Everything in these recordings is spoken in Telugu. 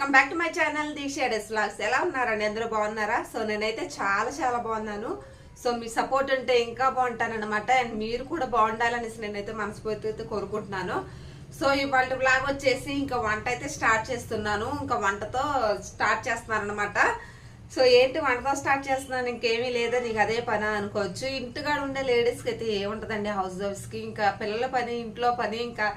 Welcome back to my channel Deeksha vlogs ఎలా ఉన్నారండి అందరూ బాగున్నారా? సో నేనైతే చాలా చాలా బాగున్నాను. సో మీ సపోర్ట్ ఉంటే ఇంకా బాగుంటానన్నమాట. అండ్ మీరు కూడా బాగుండాలనేసి నేనైతే మనస్ఫూర్తిగా కోరుకుంటున్నాను. సో ఇవాళ బ్లాగ్ వచ్చేసి ఇంకా వంట అయితే స్టార్ట్ చేస్తున్నాను. ఇంకా వంటతో స్టార్ట్ చేస్తున్నాను అనమాట సో ఏంటి వంటతో స్టార్ట్ చేస్తున్నాను? ఇంకేమీ లేదా. నీకు అదే పని అనుకోవచ్చు. ఇంటికాడ ఉండే లేడీస్కి అయితే ఏముంటుందండి? హౌస్ వైఫ్స్కి. ఇంకా పిల్లల పని ఇంట్లో పని ఇంకా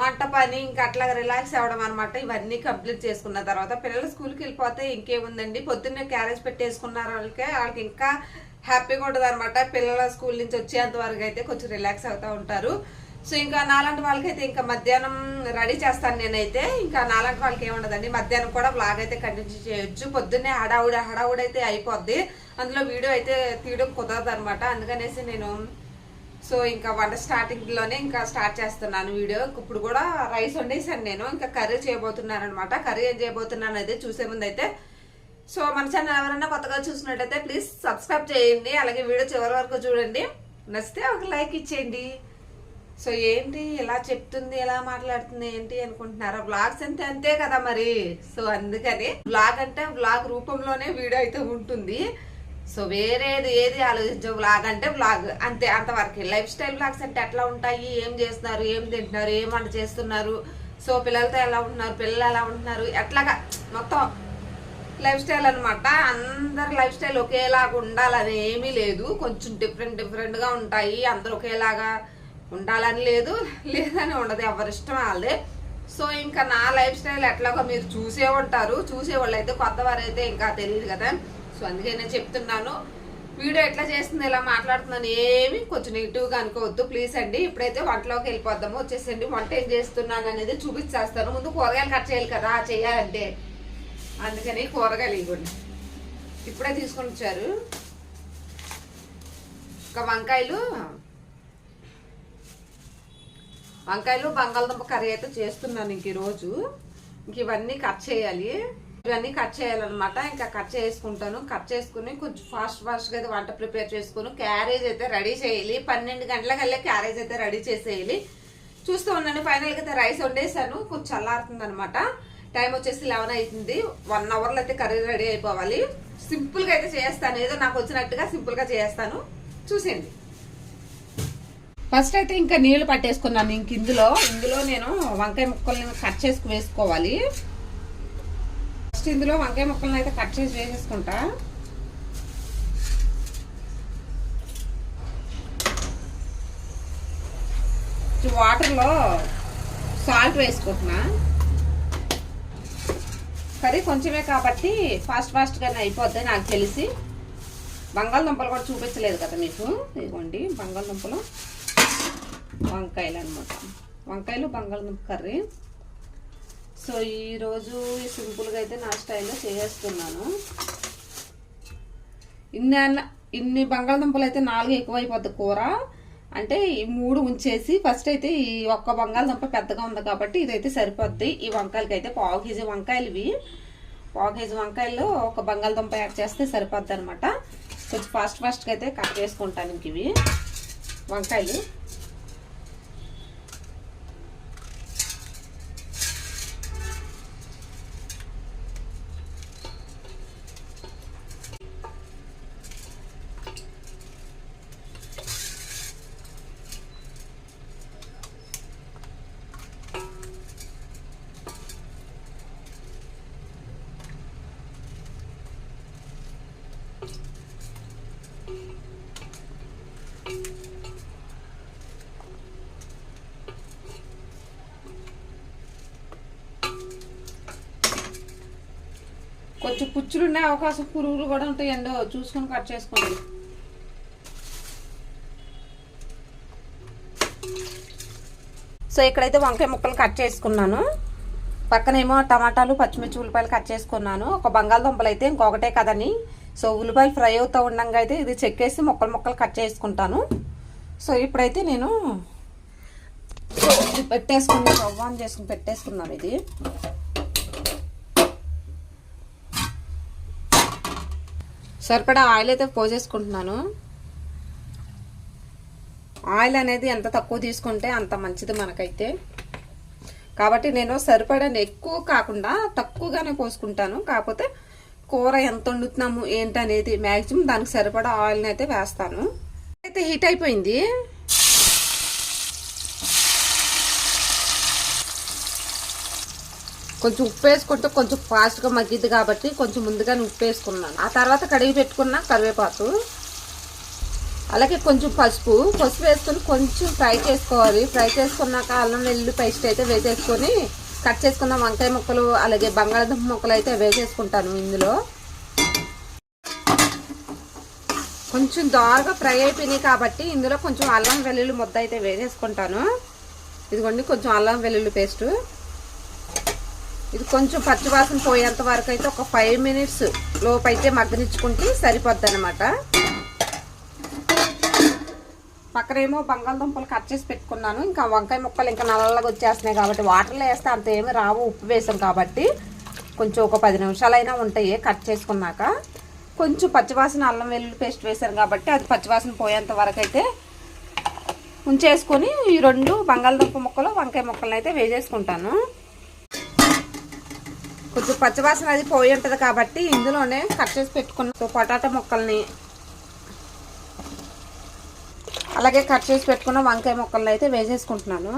వంట పని ఇంకా అట్లా రిలాక్స్ అవ్వడం అనమాట ఇవన్నీ కంప్లీట్ చేసుకున్న తర్వాత పిల్లలు స్కూల్కి వెళ్ళిపోతే ఇంకేముందండి? పొద్దున్నే క్యారేజ్ పెట్టేసుకున్నారు వాళ్ళకి వాళ్ళకి ఇంకా హ్యాపీగా ఉంటుంది అనమాట పిల్లల స్కూల్ నుంచి వచ్చేంత వరకు అయితే కొంచెం రిలాక్స్ అవుతూ ఉంటారు. సో ఇంకా నాలాంటి వాళ్ళకైతే ఇంకా మధ్యాహ్నం రెడీ చేస్తాను నేనైతే. ఇంకా నాలాంటి వాళ్ళకి ఏముండదండి? మధ్యాహ్నం కూడా బ్లాగ్ అయితే కంటిన్యూ చేయొచ్చు. పొద్దున్నే హడావుడి హడావుడి అయితే అయిపోద్ది. అందులో వీడియో అయితే తీయడం కుదరదు అనమాట అందుకనేసి నేను సో ఇంకా వంట స్టార్టింగ్లోనే ఇంకా స్టార్ట్ చేస్తున్నాను వీడియో. ఇప్పుడు కూడా రైస్ వండేసాను నేను. ఇంకా కర్రీ చేయబోతున్నాను అనమాట కర్రీ ఏం చేయబోతున్నాను అయితే చూసే ముందు అయితే సో మన ఛానల్ ఎవరైనా కొత్తగా చూసినట్టయితే ప్లీజ్ సబ్స్క్రైబ్ చేయండి. అలాగే వీడియో చివరి వరకు చూడండి. నచ్చితే ఒక లైక్ ఇచ్చేయండి. సో ఏంటి ఎలా చెప్తుంది ఎలా మాట్లాడుతుంది ఏంటి అనుకుంటున్నారా? బ్లాగ్స్ అంతే అంతే కదా మరి. సో అందుకని బ్లాగ్ అంటే బ్లాగ్ రూపంలోనే వీడియో అయితే ఉంటుంది. సో వేరేది ఏది ఆలోచించే బ్లాగ్ అంటే బ్లాగ్ అంతే అంతవరకు. లైఫ్ స్టైల్ బ్లాగ్స్ అంటే ఎట్లా ఉంటాయి ఏం చేస్తున్నారు ఏం తింటున్నారు ఏం వంట చేస్తున్నారు సో పిల్లలతో ఎలా ఉంటున్నారు పిల్లలు ఎలా ఉంటున్నారు ఎట్లాగా మొత్తం లైఫ్ స్టైల్ అనమాట అందరి లైఫ్ స్టైల్ ఒకేలాగా ఉండాలని ఏమీ లేదు. కొంచెం డిఫరెంట్ డిఫరెంట్గా ఉంటాయి. అందరు ఒకేలాగా ఉండాలని లేదు లేదని ఉండదు. ఎవరి ఇష్టం వాళ్ళదే. సో ఇంకా నా లైఫ్ స్టైల్ ఎట్లాగో మీరు చూసే ఉంటారు. చూసేవాళ్ళు అయితే కొత్త వారైతే ఇంకా తెలియదు కదా. సో అందుకే నేను చెప్తున్నాను. వీడియో ఎట్లా చేస్తుంది ఇలా మాట్లాడుతున్నాను ఏమి కొంచెం నెగిటివ్గా అనుకోవద్దు. ప్లీజ్ అండి ఇప్పుడైతే వంటలోకి వెళ్ళిపోద్దాము వచ్చేసండి వంట ఏం చేస్తున్నాను అనేది చూపించేస్తాను. ముందు కూరగాయలు కట్ చేయాలి కదా చేయాలంటే. అందుకని కూరగాయలు ఇవ్వండి. ఇప్పుడే తీసుకొని వచ్చారు. ఇంకా వంకాయలు. వంకాయలు బంగాళదుంప కర్రీ అయితే చేస్తున్నాను ఇంక ఈరోజు ఇంక ఇవన్నీ కట్ చేయాలి. ఇవన్నీ కట్ చేయాలన్నమాట. ఇంకా కట్ చేసుకుంటాను. కట్ చేసుకుని కొంచెం ఫాస్ట్ ఫాస్ట్గా అయితే వంట ప్రిపేర్ చేసుకుని క్యారేజ్ అయితే రెడీ చేయాలి. పన్నెండు గంటలకల్లా క్యారేజ్ అయితే రెడీ చేసేయాలి. చూస్తూ ఉన్నాను ఫైనల్గా అయితే రైస్ వండేసాను కొంచెం చల్లారుతుంది అనమాట టైం వచ్చేసి లెవెన్ అవుతుంది వన్ అవర్లో అయితే కర్రీ రెడీ అయిపోవాలి. సింపుల్గా అయితే చేస్తాను. ఏదో నాకు వచ్చినట్టుగా సింపుల్గా చేస్తాను. చూసేయండి. ఫస్ట్ అయితే ఇంకా నీళ్ళు పట్టేసుకున్నాను ఇంక ఇందులో. ఇందులో నేను వంకాయ ముక్కల్ని కట్ చేసుకు వేసుకోవాలి. ఫస్ట్ ఇందులో వంకాయ ముక్కలను అయితే కట్ చేసి వేసేసుకుంటా. వాటర్లో సాల్ట్ వేసుకుంటున్నా. కర్రీ కొంచెమే కాబట్టి ఫాస్ట్ ఫాస్ట్గానే అయిపోద్ది నాకు తెలిసి. బంగాళదుంపలు కూడా చూపించలేదు కదా మీకు? ఇదిగోండి బంగాళదుంపలు. వంకాయలు అనమాట వంకాయలు బంగాళదుంప కర్రీ. సో ఈరోజు సింపుల్గా అయితే నా స్టైల్లో చేసేస్తున్నాను. ఇన్ని అన్న ఇన్ని బంగాళదుంపలు అయితే నాలుగు ఎక్కువైపోద్ది కూర. అంటే ఈ మూడు ఉంచేసి ఫస్ట్ అయితే ఈ ఒక్క బంగాళదుంప పెద్దగా ఉంది కాబట్టి ఇదైతే సరిపోద్ది. ఈ వంకాయలకి అయితే పావు కేజీ వంకాయలు ఇవి. పావు కేజీ వంకాయలు ఒక బంగాళదుంప యాడ్ చేస్తే సరిపోద్ది అనమాట కొంచెం ఫాస్ట్ ఫాస్ట్గా అయితే కట్ చేసుకుంటాను ఇంక ఇవి. వంకాయలు. కొంచెం పుచ్చులు ఉండే అవకాశం పురుగులు కూడా ఉంటాయండి చూసుకొని కట్ చేసుకోండి. సో ఇక్కడైతే వంకాయ ముక్కలు కట్ చేసుకున్నాను. పక్కనేమో టమాటాలు పచ్చిమిర్చి ఉల్లిపాయలు కట్ చేసుకున్నాను. ఒక బంగాళదుంపలు అయితే ఇంకొకటే కదని సో ఉల్లిపాయలు ఫ్రై అవుతూ ఉండగా అయితే ఇది చెక్కేసి ముక్కలు మొక్కలు కట్ చేసుకుంటాను. సో ఇప్పుడైతే నేను పెట్టేసుకున్నాను రవ్వాన్ చేసుకుని పెట్టేసుకున్నాను ఇది. సరిపడా ఆయిల్ అయితే పోసేసుకుంటున్నాను. ఆయిల్ అనేది ఎంత తక్కువ తీసుకుంటే అంత మంచిది మనకైతే. కాబట్టి నేను సరిపడని ఎక్కువ కాకుండా తక్కువగానే పోసుకుంటాను. కాకపోతే కూర ఎంత వండుతున్నాము ఏంటనేది మ్యాక్సిమం దానికి సరిపడా ఆయిల్ని అయితే వేస్తాను. అయితే హీట్ అయిపోయింది. కొంచెం ఉప్పు వేసుకుంటే కొంచెం ఫాస్ట్గా మగ్గిద్ది కాబట్టి కొంచెం ముందుగానే ఉప్పు వేసుకున్నాను. ఆ తర్వాత కడిగి పెట్టుకున్న కరివేపాకు అలాగే కొంచెం పసుపు. పసుపు వేసుకొని కొంచెం ఫ్రై చేసుకోవాలి. ఫ్రై చేసుకున్నాక అల్లం వెల్లుల్లి పేస్ట్ అయితే వేసేసుకొని కట్ చేసుకున్న వంకాయ ముక్కలు అలాగే బంగాళదుంప ముక్కలు అయితే వేసేసుకుంటాను ఇందులో. కొంచెం దారుగా ఫ్రై అయిపోయినాయి కాబట్టి ఇందులో కొంచెం అల్లం వెల్లుల్లి ముద్ద అయితే వేసేసుకుంటాను. ఇదిగోండి కొంచెం అల్లం వెల్లుల్లి పేస్టు. ఇది కొంచెం పచ్చివాసన పోయేంత వరకు అయితే ఒక ఫైవ్ మినిట్స్ లోపు అయితే మగ్గనిచ్చుకుంటే సరిపోద్ది అనమాట పక్కనేమో బంగాళదుంపలు కట్ చేసి పెట్టుకున్నాను. ఇంకా వంకాయ ముక్కలు ఇంకా నల్లగా వచ్చేస్తున్నాయి కాబట్టి వాటర్లో వేస్తే అంత ఏమి రావు ఉప్పు వేసాం కాబట్టి. కొంచెం ఒక పది నిమిషాలైనా ఉంటాయి కట్ చేసుకున్నాక. కొంచెం పచ్చివాసన అల్లం వెల్లుల్లి పేస్ట్ వేసాను కాబట్టి అది పచ్చివాసన పోయేంత వరకు అయితే ఉంచేసుకొని ఈ రెండు బంగాళదుంప ముక్కలు వంకాయ ముక్కలను అయితే వేసేసుకుంటాను. కొంచెం పచ్చివాసన అది పోయి ఉంటుంది కాబట్టి ఇందులోనే కట్ చేసి పెట్టుకున్న పొటాటో ముక్కల్ని. అలాగే కట్ చేసి పెట్టుకున్న వంకాయ ముక్కల్ని అయితే వేసేసుకుంటున్నాను.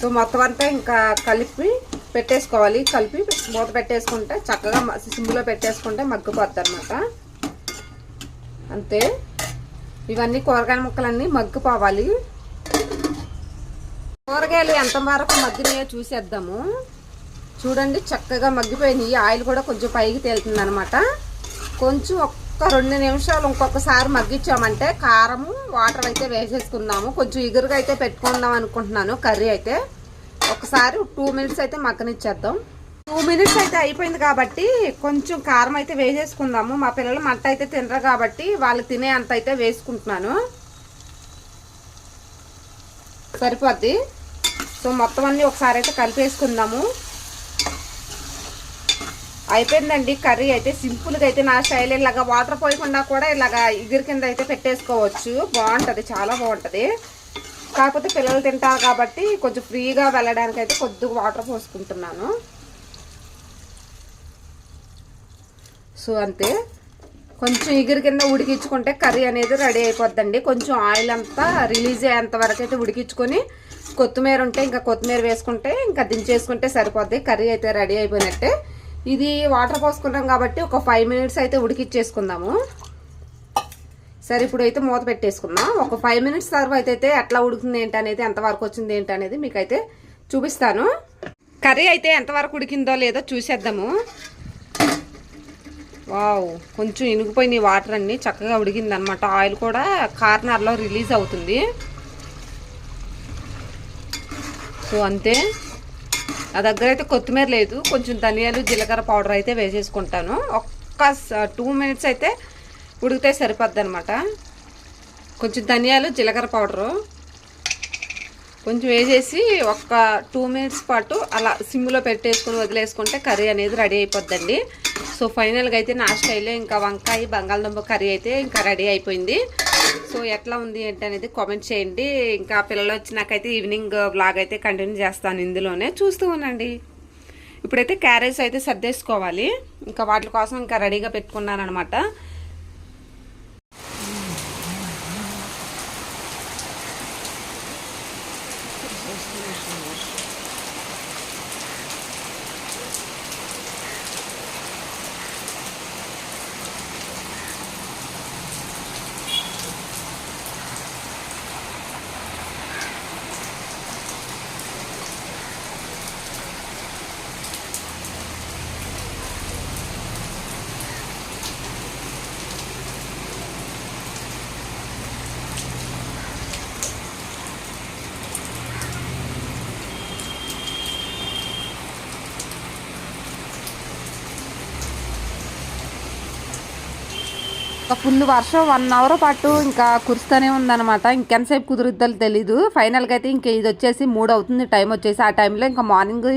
సో మొత్తం అంతా ఇంకా కలిపి పెట్టేసుకోవాలి. కలిపి మూత పెట్టేసుకుంటే చక్కగా సిమ్లో పెట్టేసుకుంటే మగ్గిపోద్ది అనమాట అంతే. ఇవన్నీ కూరగాయల ముక్కలన్నీ మగ్గిపోవాలి. కూరగాయలు ఎంత వరకు మగ్గినాయో చూసేద్దాము. చూడండి చక్కగా మగ్గిపోయినాయి. ఆయిల్ కూడా కొంచెం పైకి తేలుతుంది అనమాట కొంచెం ఒక్క రెండు నిమిషాలు ఇంకొకసారి మగ్గించామంటే కారము వాటర్ అయితే వేసేసుకుందాము కొంచెం ఇగురుగా అయితే పెట్టుకుందాం అనుకుంటున్నాను కర్రీ అయితే. ఒకసారి టూ మినిట్స్ అయితే మగ్గనిచ్చేద్దాం. టూ మినిట్స్ అయితే అయిపోయింది కాబట్టి కొంచెం కారం అయితే వేసేసుకుందాము. మా పిల్లలు మంట అయితే తినరు కాబట్టి వాళ్ళు తినే అంత అయితే వేసుకుంటున్నాను. సరిపోద్ది. సో మొత్తం అన్నీ ఒకసారి అయితే కలిపేసుకుందాము. అయిపోయిందండి కర్రీ అయితే. సింపుల్గా అయితే నా స్టైల్ ఇలాగా వాటర్ పోయకుండా కూడా ఇలాగా ఇగురు కింద అయితే పెట్టేసుకోవచ్చు. బాగుంటుంది చాలా బాగుంటుంది. కాకపోతే పిల్లలు తింటారు కాబట్టి కొంచెం ఫ్రీగా వెళ్ళడానికి అయితే కొద్దిగా వాటర్ పోసుకుంటున్నాను. సో అంతే. కొంచెం ఇగురు కింద ఉడికించుకుంటే కర్రీ అనేది రెడీ అయిపోద్దండి. కొంచెం ఆయిల్ అంతా రిలీజ్ అయ్యేంత వరకు అయితే ఉడికించుకొని కొత్తిమీర ఉంటే ఇంకా కొత్తిమీర వేసుకుంటే ఇంకా దించేసుకుంటే సరిపోద్ది. కర్రీ అయితే రెడీ అయిపోయినట్టే. ఇది వాటర్ పోసుకున్నాం కాబట్టి ఒక ఫైవ్ మినిట్స్ అయితే ఉడికిచ్చేసుకుందాము. సరే ఇప్పుడు అయితే మూత పెట్టేసుకుందాం. ఒక ఫైవ్ మినిట్స్ తర్వాత అయితే ఎట్లా ఉడుకుతుంది ఏంటి అనేది ఎంతవరకు వచ్చింది ఏంటి అనేది మీకైతే చూపిస్తాను. కర్రీ అయితే ఎంతవరకు ఉడికిందో లేదో చూసేద్దాము. వావ్ కొంచెం ఇనుగుపోయినాయి వాటర్ అన్ని చక్కగా ఉడిగింది అనమాట ఆయిల్ కూడా కార్నర్లో రిలీజ్ అవుతుంది. సో అంతే. నా దగ్గర అయితే కొత్తిమీర లేదు. కొంచెం ధనియాలు జీలకర్ర పౌడర్ అయితే వేసేసుకుంటాను. ఒక్క టూ మినిట్స్ అయితే ఉడికితే సరిపోద్ది అనమాట కొంచెం ధనియాలు జీలకర్ర పౌడరు. కొంచెం వేసేసి ఒక టూ మినిట్స్ పాటు అలా సిమ్లో పెట్టేసుకొని వదిలేసుకుంటే కర్రీ అనేది రెడీ అయిపోద్దండి. సో ఫైనల్గా అయితే నా స్టైల్లో ఇంకా వంకాయ బంగాళదుంప కర్రీ అయితే ఇంకా రెడీ అయిపోయింది. సో ఎట్లా ఉంది ఏంటి అనేది కామెంట్ చేయండి. ఇంకా పిల్లలు వచ్చినాకైతే ఈవినింగ్ బ్లాగ్ అయితే కంటిన్యూ చేస్తాను ఇందులోనే. చూస్తూ ఉండండి. ఇప్పుడైతే క్యారేజ్ అయితే సర్దేసుకోవాలి. ఇంకా వాటి కోసం ఇంకా రెడీగా పెట్టుకున్నాను అనమాట Смешно. ఒక ఫుల్ వర్షం వన్ అవర్ పాటు ఇంకా కురుస్తూనే ఉందన్నమాట. ఇంకెంతసేపు కుదురుద్దో తెలీదు. ఫైనల్గా అయితే ఇంకా ఇది వచ్చేసి మూడు అవుతుంది టైం వచ్చేసి ఆ టైంలో ఇంకా మార్నింగ్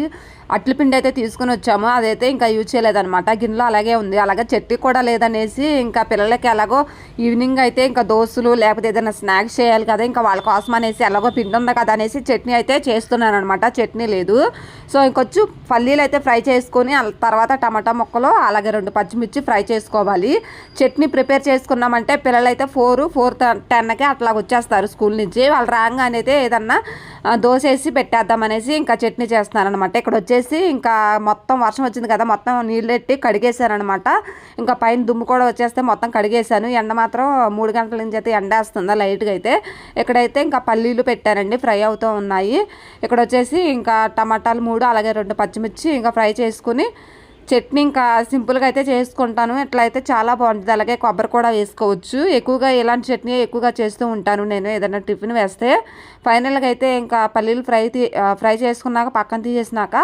అట్ల పిండి అయితే తీసుకుని వచ్చాము. అదైతే ఇంకా యూజ్ చేయలేదనమాట గిన్నెలో అలాగే ఉంది. అలాగే చట్నీ కూడా లేదనేసి ఇంకా పిల్లలకి ఎలాగో ఈవినింగ్ అయితే ఇంకా దోశలు లేకపోతే ఏదైనా స్నాక్స్ చేయాలి కదా ఇంకా వాళ్ళ కోసం అనేసి ఎలాగో పిండి ఉంది కదా అనేసి చట్నీ అయితే చేస్తున్నాను అనమాట చట్నీ లేదు. సో ఇంకొచ్చు పల్లీలు అయితే ఫ్రై చేసుకొని తర్వాత టమాటా ముక్కలు అలాగే రెండు పచ్చిమిర్చి ఫ్రై చేసుకోవాలి. చట్నీ ప్రిపేర్ చేసుకున్నామంటే పిల్లలు అయితే ఫోర్ ఫోర్ టెన్కి అట్లా వచ్చేస్తారు స్కూల్ నుంచి. వాళ్ళు రాగానే అయితే ఏదన్నా దోశ వేసి పెట్టేద్దాం అనేసి ఇంకా చట్నీ చేస్తున్నారనమాట ఇక్కడ వచ్చేసి ఇంకా మొత్తం వర్షం వచ్చింది కదా మొత్తం నీళ్ళు కడిగేశారనమాట ఇంకా పైన దుమ్ము కూడా వచ్చేస్తే మొత్తం కడిగేశాను. ఎండ మాత్రం మూడు గంటల నుంచి అయితే ఎండ వేస్తుందా లైట్గా అయితే. ఇక్కడైతే ఇంకా పల్లీలు పెట్టానండి ఫ్రై అవుతూ ఉన్నాయి. ఇక్కడ వచ్చేసి ఇంకా టమాటాలు మూడు అలాగే రెండు పచ్చిమిర్చి ఇంకా ఫ్రై చేసుకుని చట్నీ ఇంకా సింపుల్గా అయితే చేసుకుంటాను. ఇట్లా అయితే చాలా బాగుంటుంది. అలాగే కొబ్బరి కూడా వేసుకోవచ్చు. ఎక్కువగా ఇలాంటి చట్నీ ఎక్కువగా చేస్తూ ఉంటాను నేను. ఏదైనా టిఫిన్ వేస్తే ఫైనల్గా అయితే ఇంకా పల్లీలు ఫ్రై ఫ్రై చేసుకున్నాక పక్కన తీసేసినాక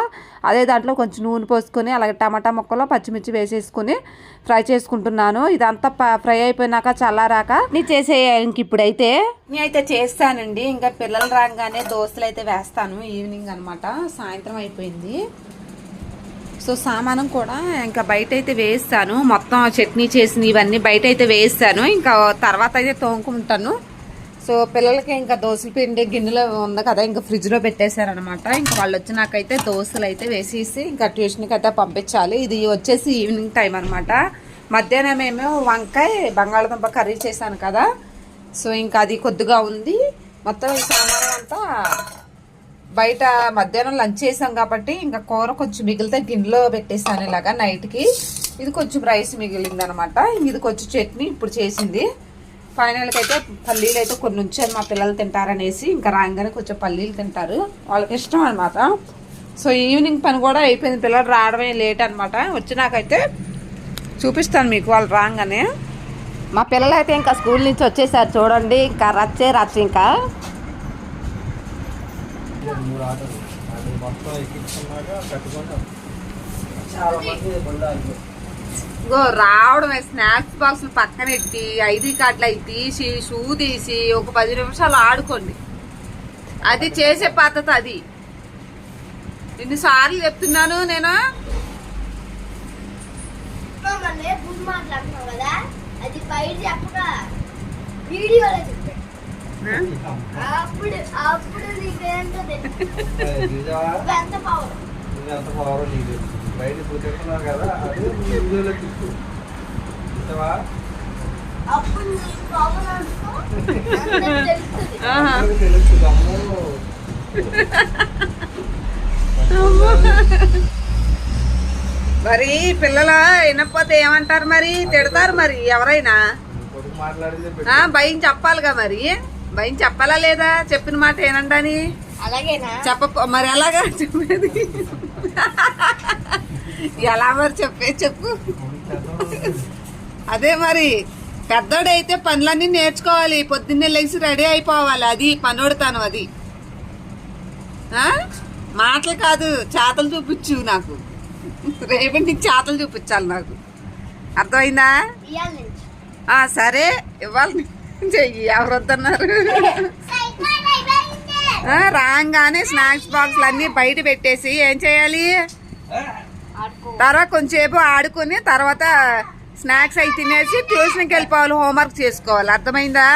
అదే దాంట్లో కొంచెం నూనె పోసుకొని అలాగే టమాటా ముక్కలు పచ్చిమిర్చి వేసేసుకుని ఫ్రై చేసుకుంటున్నాను. ఇదంతా ప- ఫ్రై అయిపోయినాక చల్లారాక నీ చేసే ఇంక ఇప్పుడైతే. నేను అయితే చేస్తానండి. ఇంకా పిల్లలు రాగానే దోశలు అయితే వేస్తాను. ఈవినింగ్ అనమాట సాయంత్రం అయిపోయింది. సో సామానం కూడా ఇంకా బయట అయితే వేస్తాను. మొత్తం చట్నీ చేసిన ఇవన్నీ బయట అయితే వేస్తాను. ఇంకా తర్వాత అయితే తోముకుంటాను. సో పిల్లలకి ఇంకా దోశలు పిండి గిన్నెలో ఉంది కదా ఇంకా ఫ్రిడ్జ్లో పెట్టేశారనమాట ఇంకా వాళ్ళు వచ్చినాకైతే దోశలు అయితే వేసేసి ఇంకా ట్యూషన్కి అయితే పంపించాలి. ఇది వచ్చేసి ఈవినింగ్ టైం అనమాట మధ్యాహ్నం ఏమో వంకాయ బంగాళదుంప కర్రీ చేశాను కదా. సో ఇంకా అది కొద్దిగా ఉంది. మొత్తం ఈ సామానం అంతా బయట మధ్యాహ్నం లంచ్ చేసాం కాబట్టి ఇంకా కూర కొంచెం మిగిలితే గిన్నెలో పెట్టేసాను ఇలాగా నైట్కి. ఇది కొంచెం రైస్ మిగిలింది అనమాట ఇది కొంచెం చట్నీ ఇప్పుడు చేసింది. ఫైనల్కి అయితే పల్లీలు అయితే కొన్ని ఉంచాను మా పిల్లలు తింటారనేసి ఇంకా రాగానే కొంచెం పల్లీలు తింటారు. వాళ్ళకి ఇష్టం అనమాట సో ఈవినింగ్ పని కూడా అయిపోయింది. పిల్లలు రావడమే లేట్ అనమాట వచ్చినాకైతే చూపిస్తాను మీకు వాళ్ళు రాగానే. మా పిల్లలు అయితే ఇంకా స్కూల్ నుంచి వచ్చేసారు చూడండి. ఇంకా రచ్చే రచ్చ ఇంకా. ఆటోలు అది మొత్తం ఎక్కించుకున్నాక కట్టుకుంటా చాలా మంది ఇగో రావడమే స్నాక్స్ బాక్స్ పక్కన ఎట్టి ఐడి కార్డులు అవి తీసి షూ తీసి ఒక పది నిమిషాలు ఆడుకోండి. అది చేసే పద్ధతి అది. ఎన్నిసార్లు చెప్తున్నాను నేను? అది బయట చెప్పక వీడియోలో అప్పుడు అప్పుడు నీకేంటో తెలుసు ఎంత పవర్ ఎంత పవర్ నీకు బయట ఇప్పుడు తింటున్నావు కదా అది వీడియోలో తిప్పు అప్పుడు నీ పవర్ అంటూ తెలుస్తుంది. అమ్మో. మరి పిల్లల వినకపోతే ఏమంటారు మరి? తిడతారు మరి ఎవరైనా? భయం చెప్పాలిగా మరి? భయం చెప్పాలా లేదా? చెప్పిన మాట ఏనండని అలాగేనా? చెప్ప మరి ఎలాగా? చెప్పేది? ఎలా మరి చెప్పే చెప్పు. అదే మరి పెద్దోడైతే పనులన్నీ నేర్చుకోవాలి. పొద్దున్నే లేచి రెడీ అయిపోవాలి. అది పనోడుతాను అది? మాటలు కాదు చేతలు చూపించు నాకు. రేపటి నుంచి చేతలు చూపించాలి నాకు. అర్థమైందా? సరే ఇవ్వాలి. చెయ్యి ఎవరొద్దన్నారు? రాగానే స్నాక్స్ బాక్స్లు అన్నీ బయట పెట్టేసి ఏం చేయాలి? తర్వాత కొంచెంసేపు ఆడుకుని తర్వాత స్నాక్స్ అవి తినేసి ట్యూషన్కి వెళ్ళిపోవాలి హోంవర్క్ చేసుకోవాలి. అర్థమైందా?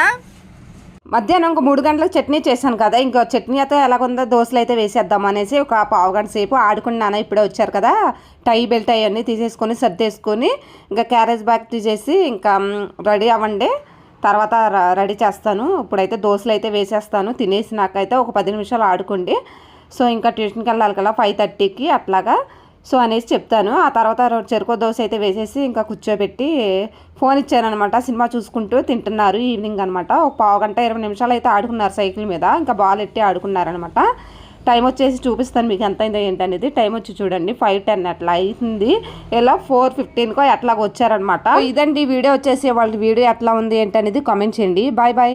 మధ్యాహ్నం ఒక మూడు గంటలకు చట్నీ చేశాను కదా ఇంకా చట్నీ అయితే ఎలాగుందో దోశలు అయితే వేసేద్దాం అనేసి ఒక పావు గంట సేపు ఆడుకున్నాను నాన్న ఇప్పుడే వచ్చారు కదా టై బెల్ట్ అవన్నీ తీసేసుకొని సర్దేసుకొని ఇంకా క్యారేజ్ బ్యాగ్ తీసేసి ఇంకా రెడీ అవ్వండి. తర్వాత రెడీ చేస్తాను. ఇప్పుడైతే దోశలు అయితే వేసేస్తాను. తినేసి నాకైతే ఒక పది నిమిషాలు ఆడుకోండి. సో ఇంకా ట్యూషన్కి వెళ్ళాలి కదా ఫైవ్ థర్టీకి అట్లాగా. సో అనేసి చెప్తాను. ఆ తర్వాత చెరుకో చెరుకు దోశ అయితే వేసేసి ఇంకా కూర్చోబెట్టి ఫోన్ ఇచ్చానమాట సినిమా చూసుకుంటూ తింటున్నారు ఈవినింగ్ అనమాట ఒక పావు గంట ఇరవై నిమిషాలు అయితే ఆడుకున్నారు సైకిల్ మీద. ఇంకా బాల్ ఎట్టి ఆడుకున్నారనమాట టైం వచ్చేసి చూపిస్తాను మీకు ఎంత అయిందో ఏంటనేది. టైం వచ్చి చూడండి. ఫైవ్ టెన్ అట్లా అయింది. ఇలా ఫోర్ ఫిఫ్టీన్కో అట్లాగ వచ్చారనమాట ఇదండి వీడియో వచ్చేసి వాళ్ళ వీడియో ఎట్లా ఉంది ఏంటనేది కామెంట్ చేయండి. Bye bye